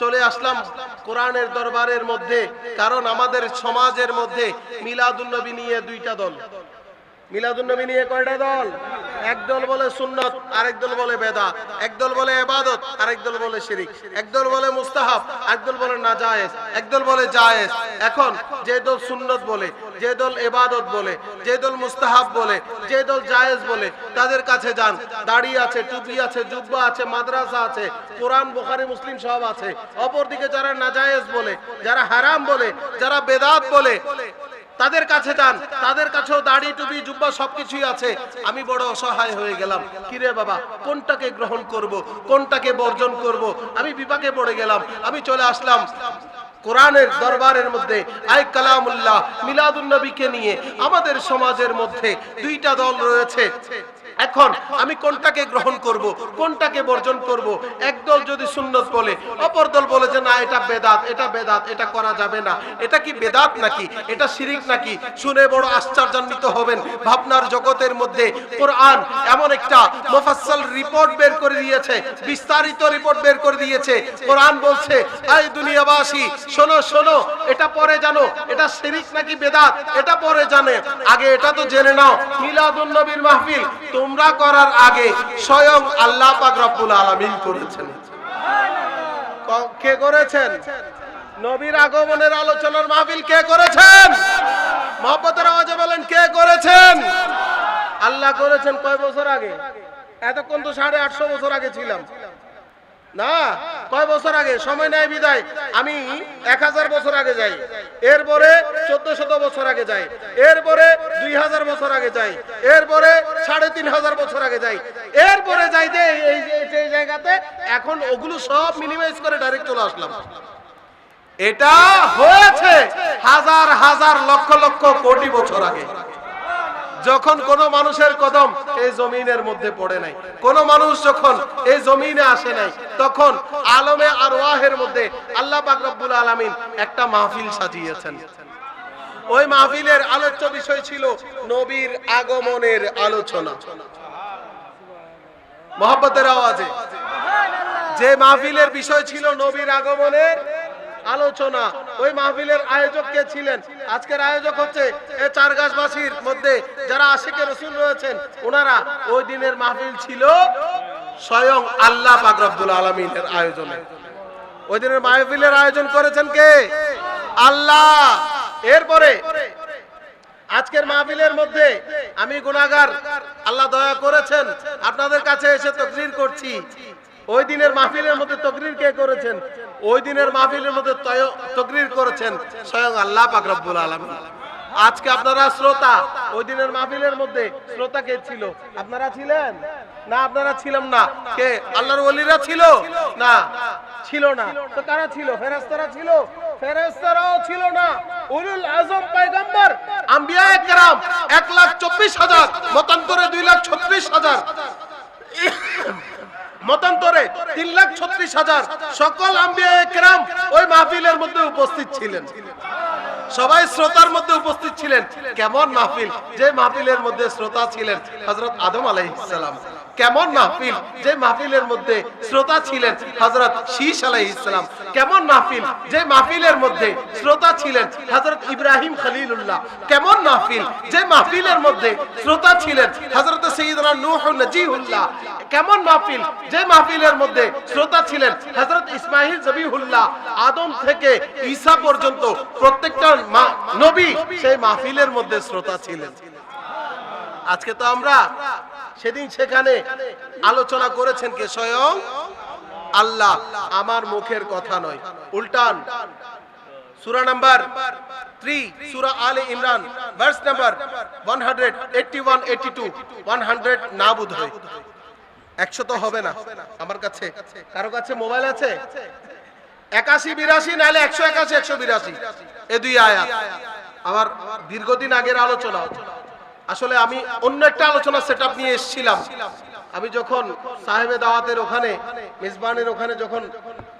চলে আসলাম কোরআনের দরবারের মধ্যে, কারণ আমাদের সমাজের মধ্যে মিলাদুন্নবী নিয়ে দুইটা দল। মিলাদুন্নবী নিয়ে কয়টা দল? এক দল বলে সুন্নত, আরেক দল বলে বেদা। একদল বলে এবাদত আরেক দল বলে শিরিক। একদল বলে মুস্তাহাব এক দল বলে না জায়েজ একদল বলে জায়েজ। এখন যে দল সুন্নত বলে, যে দল এবাদত বলে, যে দল মুস্তাহাব বলে, যে দল জায়েজ বলে, তাদের কাছে যান। দাড়ি আছে, টুপি আছে, জুব্বা আছে, মাদ্রাসা আছে, কোরআন, বুখারী, মুসলিম সব আছে। অপরদিকে যারা না নাজায়েজ বলে, যারা হারাম বলে, যারা বেদাত বলে তাদের কাছে যান, তাদের কাছেও দাড়ি, টুপি, জুব্বা সবকিছুই আছে। আমি বড় অসহায় হয়ে গেলাম। কিরে বাবা, কোনটাকে গ্রহণ করব? কোনটাকে বর্জন করব? আমি বিপাকে পড়ে গেলাম। আমি চলে আসলাম কোরআনের দরবারের মধ্যে, আই কালামুল্লাহ মিলাদুল নবীকে নিয়ে। আমাদের সমাজের মধ্যে দুইটা দল রয়েছে। এখন আমি কোনটাকে গ্রহণ করব, কোনটাকে বর্জন করব? একদল যদি সুন্নত বলে, অপর দল বলে যে না, এটা বেদাত এটা বেদাত, এটা করা যাবে না। এটা কি বেদাত নাকি? এটা শিরিক নাকি? শুনে বড় আশ্চর্যান্বিত হবেন ভাবনার জগতের মধ্যে। কোরআন এমন একটা মুফাসসাল রিপোর্ট বের করে দিয়েছে, বিস্তারিত রিপোর্ট বের করে দিয়েছে। কোরআন বলছে এই দুনিয়াবাসী, শোনো শোনো, এটা পরে জানো, এটা শিরিক নাকি বেদাত? এটা পরে জানে। আগে এটা তো জেনে নাও। মিলাদুন নবীর মাহফিল তোমরা করার আগে স্বয়ং আল্লাহ পাক রব্বুল আলামিন করেছেন। কে করেছেন? নবীর আগমনের আলোচনার মাহফিল কে করেছেন? মহব্বতের আওয়াজে বলেন, কে করেছেন? আল্লাহ করেছেন কয় বছর আগে? এতক্ষণ তো সাড়ে আটশো বছর আগে ছিলাম। না, কয় বছর আগে? সময় নেয় বিদায়। আমি এক হাজার বছর আগে যাই। এরপরে চোদ্দ শত বছর আগে যাই। এরপরে দুই হাজার বছর আগে যাই। এরপরে সাড়ে তিন হাজার বছর আগে যাই। এরপরে যাই যে এই জায়গাতে এখন ওগুলো সব মিনিমাইজ করে ডাইরেক্ট চলে আসলাম। এটা হয়েছে হাজার হাজার লক্ষ লক্ষ কোটি বছর আগে। যখন কোন মানুষের কদম এই জমিনের মধ্যে পড়ে নাই, কোন মানুষ যখন এই জমিনে আসে নাই, তখন আলমে আর ওয়াহের মধ্যে আল্লাহ পাক আলামিন একটা মাহফিল সাজিয়েছেন। ওই মাহফিলের আলোচ্য বিষয় ছিল নবীর আগমনের আলোচনা। মোহাম্মতের আওয়াজে। যে মাহফিলের বিষয় ছিল নবীর আগমনের আলোচনা ওই মাহফিলের আয়োজক কে ছিলেন? আজকের আয়োজক হচ্ছে এই চারগাছবাসীর মধ্যে যারা আশিকে রসুল রয়েছেন, ওনারা ওই দিনের মাহফিল ছিল স্বয়ং আল্লাহ পাক রব্বুল আলমিনের আয়োজনে। ওই দিনের মাহফিলের আয়োজন করেছেন কে? আল্লাহ। এরপরে আজকের মাহফিলের মধ্যে আমি গুনাগার আল্লাহ দয়া করেছেন, আপনাদের কাছে এসে তকরির করছি। ওই দিনের মাহফিলের মধ্যে তকরির কে করেছেন? ওই দিনের মাহফিলের মধ্যে তকরির করেছেন স্বয়ং আল্লাহ পাক রব্বুল আলামিন। আজকে আপনারা শ্রোতা, ওই দিনের মাহফিলের মধ্যে শ্রোতা কে ছিল? আপনারা ছিলেন? না, আপনারা ছিলাম না। কে? আল্লাহর ওলিরা ছিল? না ছিল না। তো কারা ছিল? ফেরেশতারা ছিল? ফেরেশতারাও ছিল না। উলুল আজম পয়গম্বর, আম্বিয়া একরাম, এক লাখ চব্বিশ হাজার, মতান্তরে দুই লাখ ছত্রিশ হাজার। মতান্তরে তিন লাখ ছত্রিশ হাজার সকল আম্বিয়া একরাম ওই মাহফিলের মধ্যে উপস্থিত ছিলেন। সবাই শ্রোতার মধ্যে উপস্থিত ছিলেন। কেমন মাহফিল? যে মাহফিলের মধ্যে শ্রোতা ছিলেন হজরত আদম আলাইহিসসালাম কেমন মাহফিল? যে মাহফিলের মধ্যে শ্রোতা ছিলেন হজরত শীষ আলাইহিসসালাম কেমন মাহফিল? যে মাহফিলের মধ্যে শ্রোতা ছিলেন হজরত ইব্রাহিম খলিলুল্লাহ। কেমন মাহফিল? যে মাহফিলের মধ্যে শ্রোতা ছিলেন হজরত সঈদনা নূহ নজিহুল্লাহ। কেমন মাহফিল? যে মাহফিলের মধ্যে শ্রোতা ছিলেন হজরত ইসমাইল জবিহুল্লাহ, আদম থেকে ঈসা পর্যন্ত প্রত্যেকটা নবী সেই মাহফিলের মধ্যে শ্রোতা ছিলেন। আজকে তো আমরা সেদিন সেখানে আলোচনা করেছেন কে স্বয়ং? আল্লাহ, আমার মুখের কথা নয়। উল্টান, সুরা নাম্বার 3 সূরা আলে ইমরান ভার্স নাম্বার 181 82 100 না বুধ হয়। 100 তো হবে না। আমার কাছে। কারও কাছে মোবাইল আছে? একাশি বিরাশি নাহলে একশো একাশি একশো বিরাশি। এ দুই আয়াত আমার দীর্ঘদিন আগের আলোচনা। আসলে আমি অন্য একটা আলোচনা সেট নিয়ে এসেছিলাম। আমি যখন সাহেবে দাওয়াতের ওখানে মেজবানের ওখানে যখন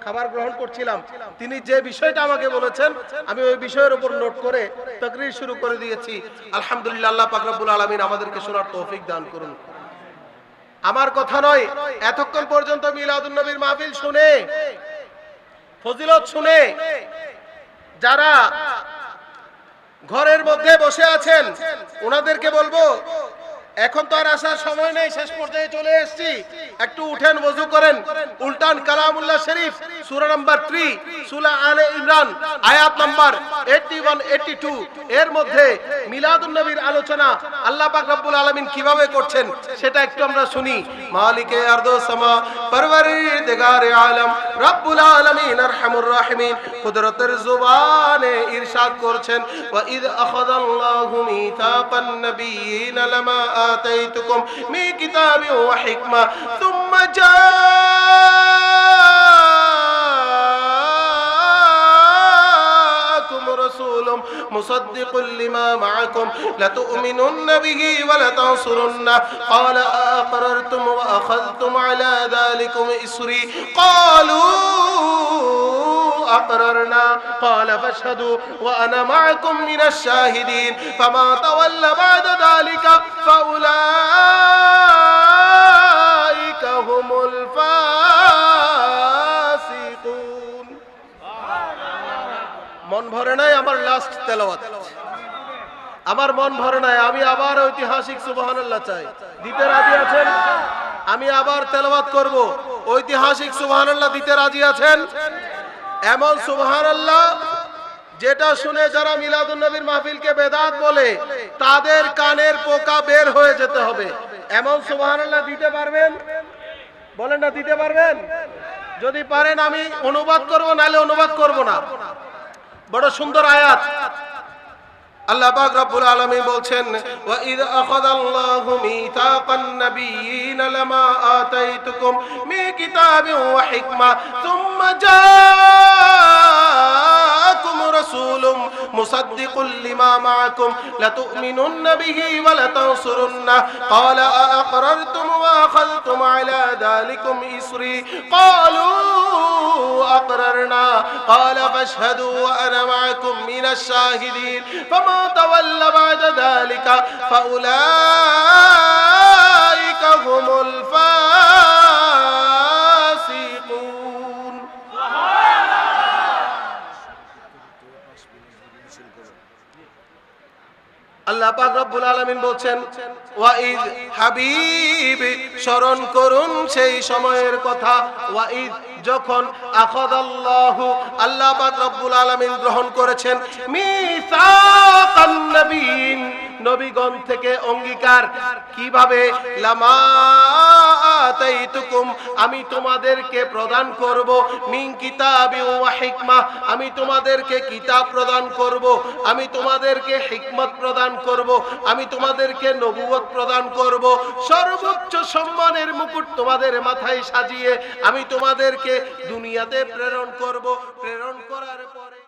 খাবার গ্রহণ করছিলাম তিনি যে বিষয়টা আমাকে বলেছেন আমি ওই বিষয়ের উপর নোট করে তকরির শুরু করে দিয়েছি। আলহামদুলিল্লাহ আল্লাহ পাক রব্বুল আলামিন আমাদেরকে শোনার তৌফিক দান করুন। আমার কথা নয়, এতক্ষণ পর্যন্ত মিলাদুন নবীর মাহফিল শুনে, ফজিলত শুনে, যারা ঘরের মধ্যে বসে আছেন, ওনাদেরকে বলব এখন তো আর আসার সময় নেই, শেষ পর্যায়ে চলে এসেছি। একটু উঠেন ওযু করেন। উল্টান কালামুল্লাহ শরীফ, সূরা নাম্বার 3 সূরা আলে ইমরান, আয়াত নাম্বার 81 82 এর মধ্যে মিলাদুন নবীর আলোচনা আল্লাহ পাক রব্বুল আলামিন কীভাবে করছেন, সেটা একটু আমরা শুনি। মালিকে আরদ সামা পরওয়ারদিগারে আলম, রব্বুল আলামিন আরহামুর রাহিমিন। কুদরতের জুবানে ইরশাদ করছেন, ওয়া ইদ আখাযাল্লাহু মিথাকান নাবিয়িন লামা آتيتكم من كتاب وحكمة ثم جاءكم رسول مصدق لما معكم لتؤمنن به ولتنصرنه قال أأقررتم وأخذتم على ذلكم إسري قالوا أقررنا قال فاشهدوا وأنا معكم من الشاهدين فما تولى بعد ذلك فأولئك هم الفاسقون মন ভরে নাই আমার লাস্ট তেলাওয়াত আমার মন ভরে নাই আমি আবার ঐতিহাসিক সুবহানাল্লাহ চাই দিতে রাজি আছেন আমি আবার তেলাওয়াত করব ঐতিহাসিক সুবহানাল্লাহ দিতে রাজি আছেন এমন সুবহানাল্লাহ, যেটা শুনে যারা মিলাদুন নবীর মাহফিলকে বেদাত বলে, তাদের কানের পোকা বের হয়ে যেতে হবে। এমন সুবহানাল্লাহ, দিতে পারবেন? বলেন না, দিতে পারবেন? যদি পারেন, আমি অনুবাদ করব, নাহলে অনুবাদ করব না। বড় সুন্দর আয়াত। আল্লাহ পাক রব্বুল আলামিন বলছেন, ওয়া ইদ আখাযাল্লাহু মিথাকান নাবিয়িন লামা আতাইতুকুম মি কিতাবিন ওয়া হিকমা থুম্মা জাআকুম معكم لتؤمنن به ولتنصرنه قال أأقررتم وأخذتم على ذلكم إسري قالوا أقررنا قال فاشهدوا وأنا معكم من الشاهدين فما تولى بعد ذلك فأولئك هم الفاسقون আল্লাহ পাক রব্বুল আলামিন বলছেন ওয়াইদ হাবিব স্মরণ করুন সেই সময়ের কথা। ওয়াইদ যখন আখাদাল্লাহু আল্লাহ পাক রব্বুল আলামিন গ্রহণ করেছেন, মিসাকান নবীন, নবীগণ থেকে অঙ্গীকার। কীভাবে? লামা আতাইতুকুম, আমি তোমাদেরকে প্রদান করব মিন কিতাবি ওয়া হিকমা, আমি তোমাদেরকে কিতাব প্রদান করব, আমি তোমাদেরকে হিকমত প্রদান করব, আমি তোমাদেরকে নবুয়ত প্রদান করব। সর্বোচ্চ সম্মানের মুকুট তোমাদের মাথায় সাজিয়ে আমি তোমাদেরকে দুনিয়াতে প্রেরণ করব। প্রেরণ করার পরে